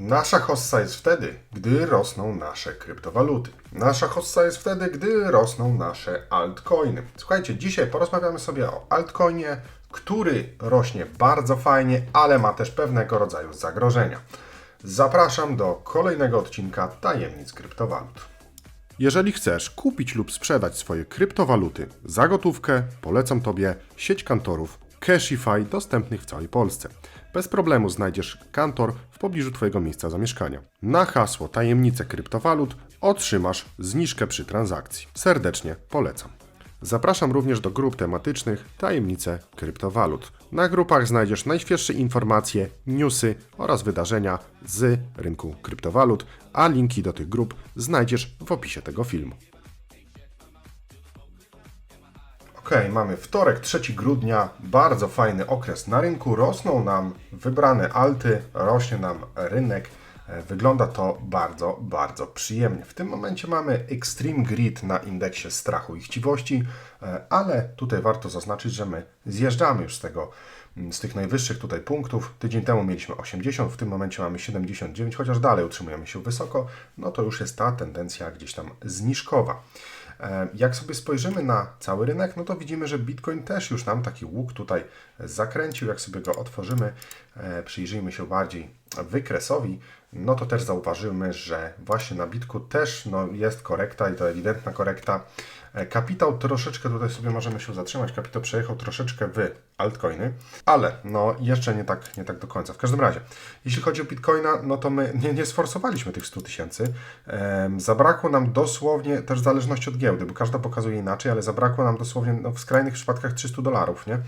Nasza hossa jest wtedy, gdy rosną nasze kryptowaluty. Nasza hossa jest wtedy, gdy rosną nasze altcoiny. Słuchajcie, dzisiaj porozmawiamy sobie o altcoinie, który rośnie bardzo fajnie, ale ma też pewnego rodzaju zagrożenia. Zapraszam do kolejnego odcinka Tajemnic Kryptowalut. Jeżeli chcesz kupić lub sprzedać swoje kryptowaluty za gotówkę, polecam Tobie sieć kantorów Cashify dostępnych w całej Polsce. Bez problemu znajdziesz kantor w pobliżu Twojego miejsca zamieszkania. Na hasło Tajemnice kryptowalut otrzymasz zniżkę przy transakcji. Serdecznie polecam. Zapraszam również do grup tematycznych Tajemnice kryptowalut. Na grupach znajdziesz najświeższe informacje, newsy oraz wydarzenia z rynku kryptowalut, a linki do tych grup znajdziesz w opisie tego filmu. Ok, mamy wtorek, 3 grudnia, bardzo fajny okres na rynku. Rosną nam wybrane alty, rośnie nam rynek. E, Wygląda to bardzo, bardzo przyjemnie. W tym momencie mamy Extreme Grid na indeksie strachu i chciwości, e, ale tutaj warto zaznaczyć, że my zjeżdżamy już z tego, z tych najwyższych tutaj punktów. Tydzień temu mieliśmy 80, w tym momencie mamy 79, chociaż dalej utrzymujemy się wysoko, no to już jest ta tendencja gdzieś tam zniżkowa. E, Jak sobie spojrzymy na cały rynek, no to widzimy, że Bitcoin też już nam taki łuk tutaj zakręcił. Jak sobie go otworzymy, e, przyjrzyjmy się bardziej wykresowi, no to też zauważymy, że właśnie na Bitku też no, jest korekta i to ewidentna korekta. E, Kapitał troszeczkę, tutaj sobie możemy się zatrzymać, kapitał przejechał troszeczkę w altcoiny, ale no jeszcze nie tak, nie tak do końca. W każdym razie, jeśli chodzi o Bitcoina, no to my nie, nie sforsowaliśmy tych 100 tysięcy. Zabrakło nam dosłownie, też w zależności od giełdy, bo każda pokazuje inaczej, ale zabrakło nam dosłownie no, w skrajnych przypadkach 300 dolarów, nie?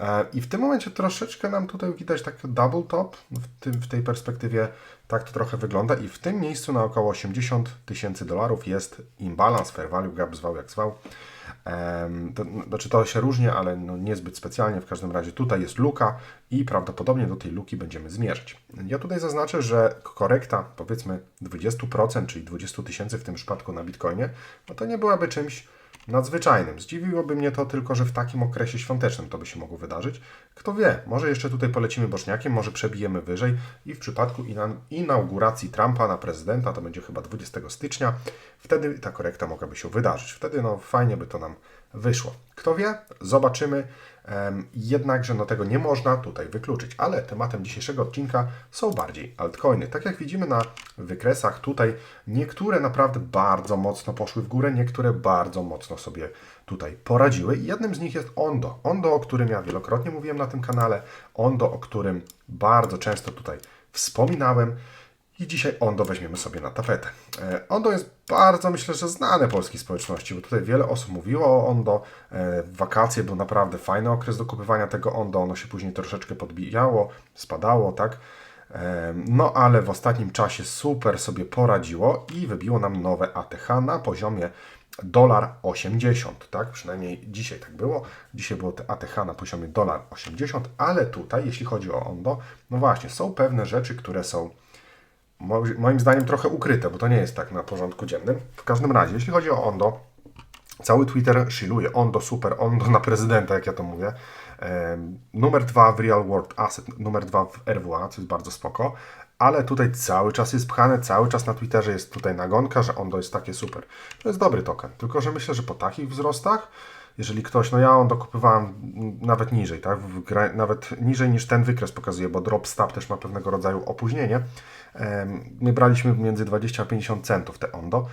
E, I w tym momencie troszeczkę nam tutaj widać taki double top, w, tym, w tej perspektywie tak to trochę wygląda i w tym miejscu na około 80 tysięcy dolarów jest imbalans, fair value gap, zwał jak zwał. To, no, znaczy to się różni, ale no niezbyt specjalnie. W każdym razie tutaj jest luka i prawdopodobnie do tej luki będziemy zmierzać. Ja tutaj zaznaczę, że korekta powiedzmy 20%, czyli 20 tysięcy w tym przypadku na Bitcoinie, no to nie byłaby czymś nadzwyczajnym. Zdziwiłoby mnie to tylko, że w takim okresie świątecznym to by się mogło wydarzyć. Kto wie, może jeszcze tutaj polecimy boczniakiem, może przebijemy wyżej i w przypadku ina- inauguracji Trumpa na prezydenta, to będzie chyba 20 stycznia, wtedy ta korekta mogłaby się wydarzyć. Wtedy no fajnie by to nam wyszło. Kto wie, zobaczymy. Jednakże no tego nie można tutaj wykluczyć, ale tematem dzisiejszego odcinka są bardziej altcoiny. Tak jak widzimy na wykresach tutaj, niektóre naprawdę bardzo mocno poszły w górę, niektóre bardzo mocno sobie tutaj poradziły i jednym z nich jest Ondo. Ondo, o którym ja wielokrotnie mówiłem na tym kanale, Ondo, o którym bardzo często tutaj wspominałem. I dzisiaj Ondo weźmiemy sobie na tapetę. E, Ondo jest bardzo, myślę, że znane polskiej społeczności, bo tutaj wiele osób mówiło o Ondo. E, wakacje był naprawdę fajny okres do kupowania tego Ondo. Ono się później troszeczkę podbijało, spadało, tak? E, No ale w ostatnim czasie super sobie poradziło i wybiło nam nowe ATH na poziomie dolar 80, tak? Przynajmniej dzisiaj tak było. Dzisiaj było ATH na poziomie dolar 80, ale tutaj, jeśli chodzi o Ondo, no właśnie, są pewne rzeczy, które są mo- moim zdaniem trochę ukryte, bo to nie jest tak na porządku dziennym. W każdym razie, jeśli chodzi o Ondo, cały Twitter szyluje Ondo super, Ondo na prezydenta, jak ja to mówię. Numer dwa w Real World Asset, numer dwa w RWA, co jest bardzo spoko. Ale tutaj cały czas jest pchane, cały czas na Twitterze jest tutaj nagonka, że Ondo jest takie super. To jest dobry token, tylko że myślę, że po takich wzrostach jeżeli ktoś, no ja on dokupywałem nawet niżej, tak? Nawet niżej niż ten wykres pokazuje, bo drop stop też ma pewnego rodzaju opóźnienie. My braliśmy między 20 a 50 centów te Ondo.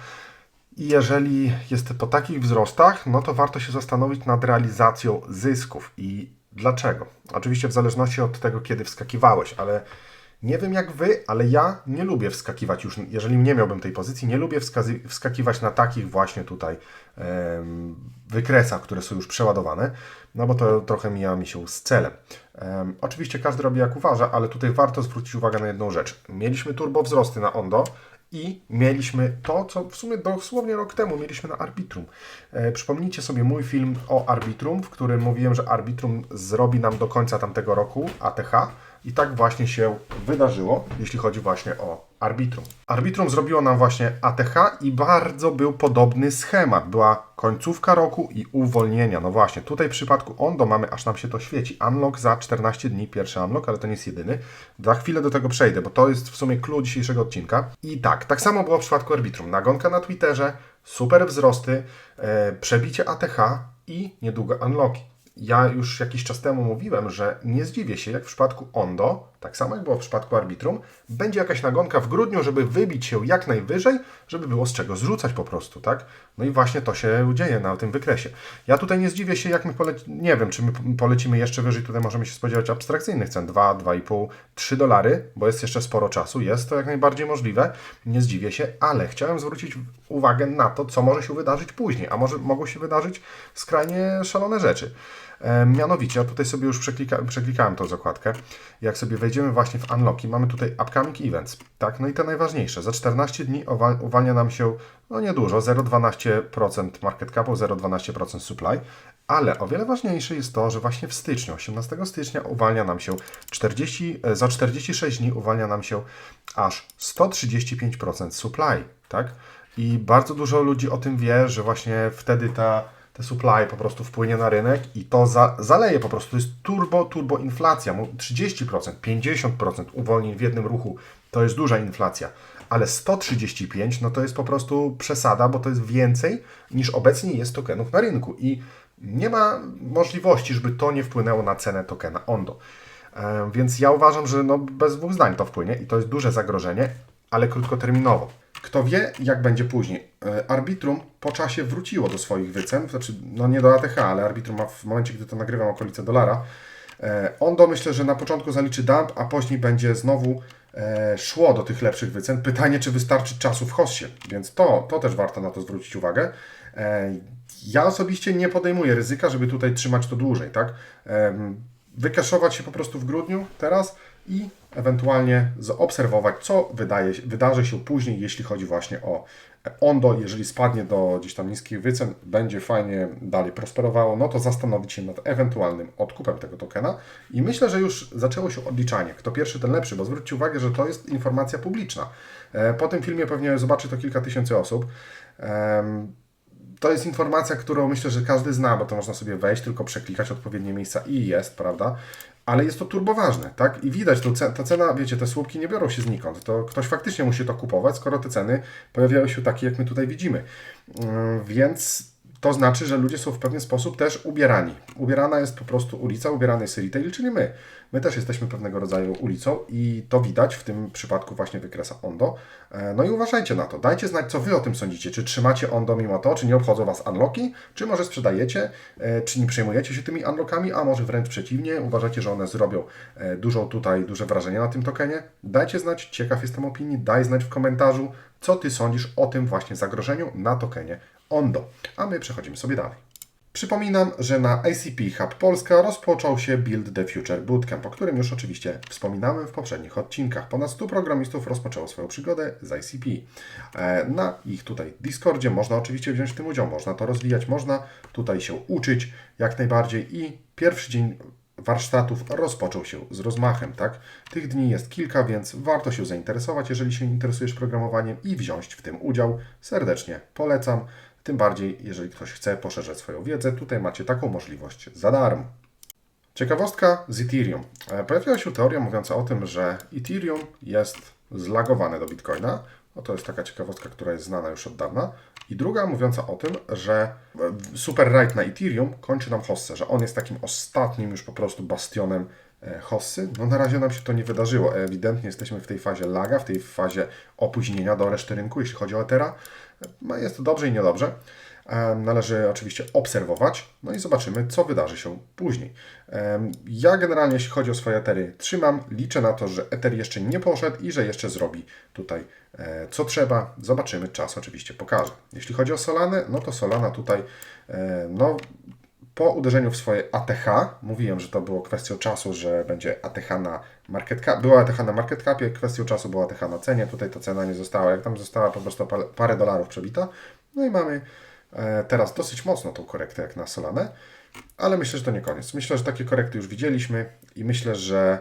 I jeżeli jest po takich wzrostach, no to warto się zastanowić nad realizacją zysków. I dlaczego? Oczywiście w zależności od tego, kiedy wskakiwałeś, ale nie wiem jak wy, ale ja nie lubię wskakiwać już, jeżeli nie miałbym tej pozycji, nie lubię wskakiwać na takich właśnie tutaj wykresach, które są już przeładowane, no bo to trochę mija mi się z celem. Em, oczywiście każdy robi jak uważa, ale tutaj warto zwrócić uwagę na jedną rzecz. Mieliśmy turbo wzrosty na Ondo i mieliśmy to, co w sumie dosłownie rok temu mieliśmy na Arbitrum. E, przypomnijcie sobie mój film o Arbitrum, w którym mówiłem, że Arbitrum zrobi nam do końca tamtego roku ATH, I tak właśnie się wydarzyło, jeśli chodzi właśnie o Arbitrum. Arbitrum zrobiło nam właśnie ATH i bardzo był podobny schemat. Była końcówka roku i uwolnienia. No właśnie, tutaj w przypadku Ondo mamy, aż nam się to świeci. Unlock za 14 dni, pierwszy unlock, ale to nie jest jedyny. Za chwilę do tego przejdę, bo to jest w sumie clue dzisiejszego odcinka. I tak, tak samo było w przypadku Arbitrum. Nagonka na Twitterze, super wzrosty, e, przebicie ATH i niedługo unlocki. Ja już jakiś czas temu mówiłem, że nie zdziwię się, jak w przypadku Ondo, tak samo jak było w przypadku Arbitrum, będzie jakaś nagonka w grudniu, żeby wybić się jak najwyżej, żeby było z czego zrzucać po prostu, tak? No i właśnie to się dzieje na tym wykresie. Ja tutaj nie zdziwię się, jak my polecimy, nie wiem, czy my polecimy jeszcze wyżej, tutaj możemy się spodziewać abstrakcyjnych cen, 2, 2,5, 3 dolary, bo jest jeszcze sporo czasu, jest to jak najbardziej możliwe, nie zdziwię się, ale chciałem zwrócić uwagę na to, co może się wydarzyć później, a może mogą się wydarzyć skrajnie szalone rzeczy. E, mianowicie, ja tutaj sobie już przeklika, przeklikałem tą zakładkę. Jak sobie wejdziemy właśnie w Unlocki, mamy tutaj Upcoming Events, tak? No i te najważniejsze. Za 14 dni uwalnia nam się, no niedużo, 0,12% market capu, 0,12% supply, ale o wiele ważniejsze jest to, że właśnie w styczniu, 18 stycznia uwalnia nam się 40, e, za 46 dni uwalnia nam się aż 135% supply, tak? I bardzo dużo ludzi o tym wie, że właśnie wtedy ta te supply po prostu wpłynie na rynek i to za, zaleje po prostu. To jest turbo, turbo inflacja. 30%, 50% uwolnień w jednym ruchu to jest duża inflacja, ale 135 no to jest po prostu przesada, bo to jest więcej niż obecnie jest tokenów na rynku i nie ma możliwości, żeby to nie wpłynęło na cenę tokena ONDO. E, więc ja uważam, że no bez dwóch zdań to wpłynie i to jest duże zagrożenie, ale krótkoterminowo. Kto wie, jak będzie później. E, Arbitrum po czasie wróciło do swoich wycen, znaczy, no nie do ATH, ale Arbitrum ma w momencie, gdy to nagrywam okolice dolara. E, on do myślę, że na początku zaliczy dump, a później będzie znowu e, szło do tych lepszych wycen. Pytanie, czy wystarczy czasu w hossie, więc to, to też warto na to zwrócić uwagę. Ja osobiście nie podejmuję ryzyka, żeby tutaj trzymać to dłużej, tak? Wykaszować się po prostu w grudniu teraz i ewentualnie zaobserwować, co wydaje, wydarzy się później, jeśli chodzi właśnie o Ondo. Jeżeli spadnie do gdzieś tam niskich wycen, będzie fajnie dalej prosperowało, no to zastanowić się nad ewentualnym odkupem tego tokena. I myślę, że już zaczęło się odliczanie. Kto pierwszy, ten lepszy, bo zwróćcie uwagę, że to jest informacja publiczna. E, po tym filmie pewnie zobaczy to kilka tysięcy osób. To jest informacja, którą myślę, że każdy zna, bo to można sobie wejść, tylko przeklikać odpowiednie miejsca i jest, prawda? Ale jest to turboważne, tak? I widać, to ta cena, wiecie, te słupki nie biorą się znikąd. To ktoś faktycznie musi to kupować, skoro te ceny pojawiają się takie, jak my tutaj widzimy. Mm, więc to znaczy, że ludzie są w pewien sposób też ubierani. Ubierana jest po prostu ulica, ubierany jest retail, czyli my. My też jesteśmy pewnego rodzaju ulicą i to widać w tym przypadku właśnie wykresu Ondo. E, no i uważajcie na to. Dajcie znać, co Wy o tym sądzicie. Czy trzymacie Ondo mimo to, czy nie obchodzą Was unlocki, czy może sprzedajecie, e, czy nie przejmujecie się tymi unlockami, a może wręcz przeciwnie, uważacie, że one zrobią e, dużo tutaj, duże wrażenie na tym tokenie. Dajcie znać, ciekaw jestem opinii, daj znać w komentarzu, co Ty sądzisz o tym właśnie zagrożeniu na tokenie Ondo. A my przechodzimy sobie dalej. Przypominam, że na ICP Hub Polska rozpoczął się Build the Future Bootcamp, o którym już oczywiście wspominałem w poprzednich odcinkach. Ponad 100 programistów rozpoczęło swoją przygodę z ICP. E, na ich tutaj Discordzie można oczywiście wziąć w tym udział, można to rozwijać, można tutaj się uczyć jak najbardziej i pierwszy dzień warsztatów rozpoczął się z rozmachem, tak? Tych dni jest kilka, więc warto się zainteresować, jeżeli się interesujesz programowaniem i wziąć w tym udział. Serdecznie polecam. Tym bardziej, jeżeli ktoś chce poszerzać swoją wiedzę, tutaj macie taką możliwość za darmo. Ciekawostka z Ethereum. E, pojawiła się teoria mówiąca o tym, że Ethereum jest zlagowane do Bitcoina. No to jest taka ciekawostka, która jest znana już od dawna. I druga mówiąca o tym, że super write na Ethereum kończy nam hossę, że on jest takim ostatnim już po prostu bastionem e, hossy. No na razie nam się to nie wydarzyło. Ewidentnie jesteśmy w tej fazie laga, w tej fazie opóźnienia do reszty rynku, jeśli chodzi o Ethera. No, jest to dobrze i niedobrze. Należy oczywiście obserwować, no i zobaczymy, co wydarzy się później. Ja generalnie, jeśli chodzi o swoje etery, trzymam, liczę na to, że eter jeszcze nie poszedł i że jeszcze zrobi tutaj e, co trzeba. Zobaczymy, czas oczywiście pokaże. Jeśli chodzi o Solanę, no to Solana tutaj, e, no po uderzeniu w swoje ATH, mówiłem, że to było kwestią czasu, że będzie ATH na market cap, była ATH na market capie, kwestią czasu była ATH na cenie, tutaj ta cena nie została, jak tam została po prostu parę dolarów przebita, no i mamy e, teraz dosyć mocno tą korektę jak na Solanę, ale myślę, że to nie koniec. Myślę, że takie korekty już widzieliśmy i myślę, że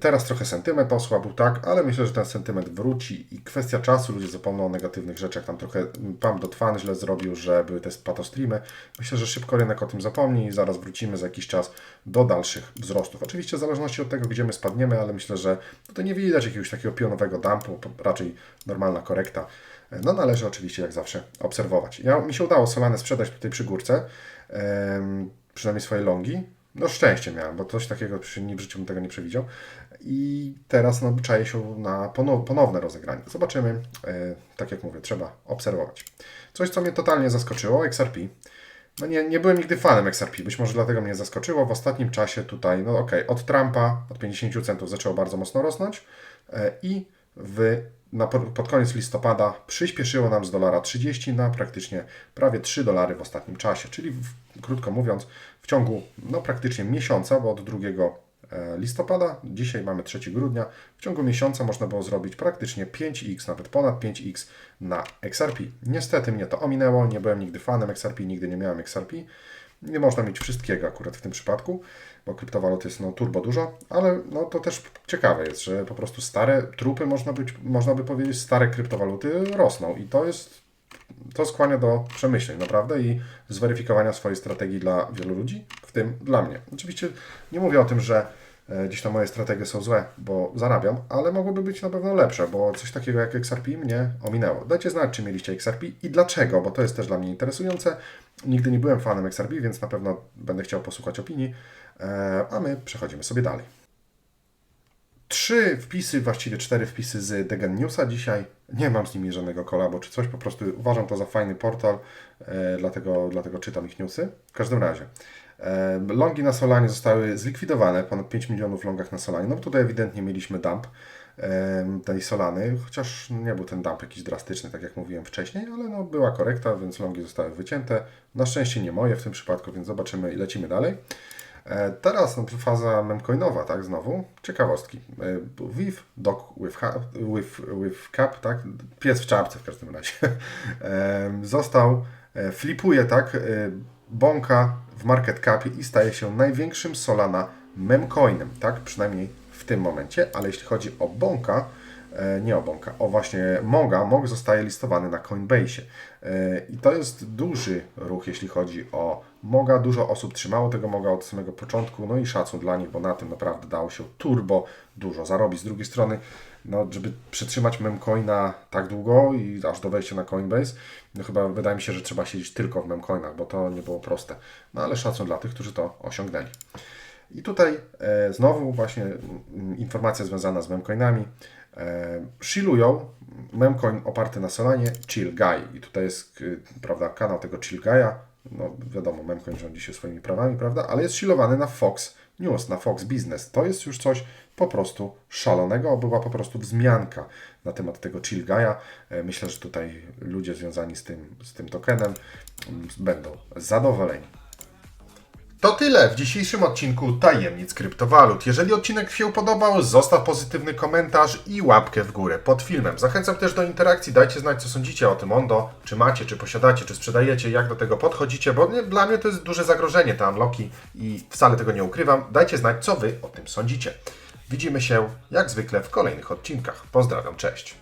Teraz trochę sentyment osłabł, tak, ale myślę, że ten sentyment wróci i kwestia czasu, ludzie zapomną o negatywnych rzeczach. Tam trochę Pam Dotwan źle zrobił, że były te patostreamy. Myślę, że szybko rynek o tym zapomni i zaraz wrócimy za jakiś czas do dalszych wzrostów. Oczywiście w zależności od tego, gdzie my spadniemy, ale myślę, że tutaj nie widać jakiegoś takiego pionowego dumpu, raczej normalna korekta. E, No należy oczywiście jak zawsze obserwować. Ja, mi się udało Solanę sprzedać tutaj przy górce, przynajmniej swoje longi. No szczęście miałem, bo coś takiego w życiu bym tego nie przewidział. I teraz no, czaję się na ponow- ponowne rozegranie. Zobaczymy. E, tak jak mówię, trzeba obserwować. Coś, co mnie totalnie zaskoczyło, XRP. No nie, nie byłem nigdy fanem XRP, być może dlatego mnie zaskoczyło. W ostatnim czasie tutaj, no okej, od Trumpa, od 50 centów zaczęło bardzo mocno rosnąć e, i w, na, pod koniec listopada przyspieszyło nam z dolara 30 na praktycznie prawie 3 dolary w ostatnim czasie, czyli w, krótko mówiąc w ciągu no praktycznie miesiąca, bo od 2 e, listopada, dzisiaj mamy 3 grudnia, w ciągu miesiąca można było zrobić praktycznie 5x, nawet ponad 5x na XRP. Niestety mnie to ominęło, nie byłem nigdy fanem XRP, nigdy nie miałem XRP. Nie można mieć wszystkiego akurat w tym przypadku, bo kryptowalut jest no, turbo dużo, ale no, to też ciekawe jest, że po prostu stare trupy, można, być, można by powiedzieć, stare kryptowaluty rosną i to jest to skłania do przemyśleń, naprawdę, i zweryfikowania swojej strategii dla wielu ludzi, w tym dla mnie. Oczywiście nie mówię o tym, że gdzieś tam moje strategie są złe, bo zarabiam, ale mogłyby być na pewno lepsze, bo coś takiego jak XRP mnie ominęło. Dajcie znać, czy mieliście XRP i dlaczego, bo to jest też dla mnie interesujące. Nigdy nie byłem fanem XRP, więc na pewno będę chciał posłuchać opinii, e, a my przechodzimy sobie dalej. Trzy wpisy, właściwie cztery wpisy z Degen Newsa dzisiaj. Nie mam z nimi żadnego kolabo czy coś, po prostu uważam to za fajny portal, e, dlatego, dlatego czytam ich newsy. W każdym razie, e, longi na Solanie zostały zlikwidowane, ponad 5 milionów longach na Solanie. No tutaj ewidentnie mieliśmy dump e, tej Solany, chociaż nie był ten dump jakiś drastyczny, tak jak mówiłem wcześniej, ale no była korekta, więc longi zostały wycięte. Na szczęście nie moje w tym przypadku, więc zobaczymy i lecimy dalej. E, Teraz no, faza memcoinowa, tak, znowu. Ciekawostki. E, Viv, dog with, with, with cap, tak, pies w czapce w każdym razie. E, Został, e, flipuje, tak, e, bąka w market capie i staje się największym Solana memcoinem, tak, przynajmniej w tym momencie, ale jeśli chodzi o bąka, e, nie o bąka, o właśnie Moga, Mog zostaje listowany na Coinbase. E, I to jest duży ruch, jeśli chodzi o Moga. Dużo osób trzymało tego Moga od samego początku, no i szacun dla nich, bo na tym naprawdę dało się turbo dużo zarobić. Z drugiej strony, no, żeby przetrzymać memcoina tak długo i aż do wejścia na Coinbase, no chyba wydaje mi się, że trzeba siedzieć tylko w memcoinach, bo to nie było proste. No ale szacun dla tych, którzy to osiągnęli. I tutaj e, znowu właśnie mm, informacja związana z memcoinami. E, Shillują memcoin oparty na Solanie Chill Guy. I tutaj jest prawda, kanał tego Chill Guy'a. No wiadomo, memcoin rządzi się swoimi prawami, prawda? Ale jest shillowany na Fox News, na Fox Business. To jest już coś po prostu szalonego. Była po prostu wzmianka na temat tego Chill Guy'a. E, Myślę, że tutaj ludzie związani z tym, z tym tokenem mm, będą zadowoleni. To tyle w dzisiejszym odcinku Tajemnic Kryptowalut. Jeżeli odcinek Ci się podobał, zostaw pozytywny komentarz i łapkę w górę pod filmem. Zachęcam też do interakcji, dajcie znać co sądzicie o tym Ondo, czy macie, czy posiadacie, czy sprzedajecie, jak do tego podchodzicie, bo nie, dla mnie to jest duże zagrożenie te unlocki i wcale tego nie ukrywam. Dajcie znać co Wy o tym sądzicie. Widzimy się jak zwykle w kolejnych odcinkach. Pozdrawiam, cześć.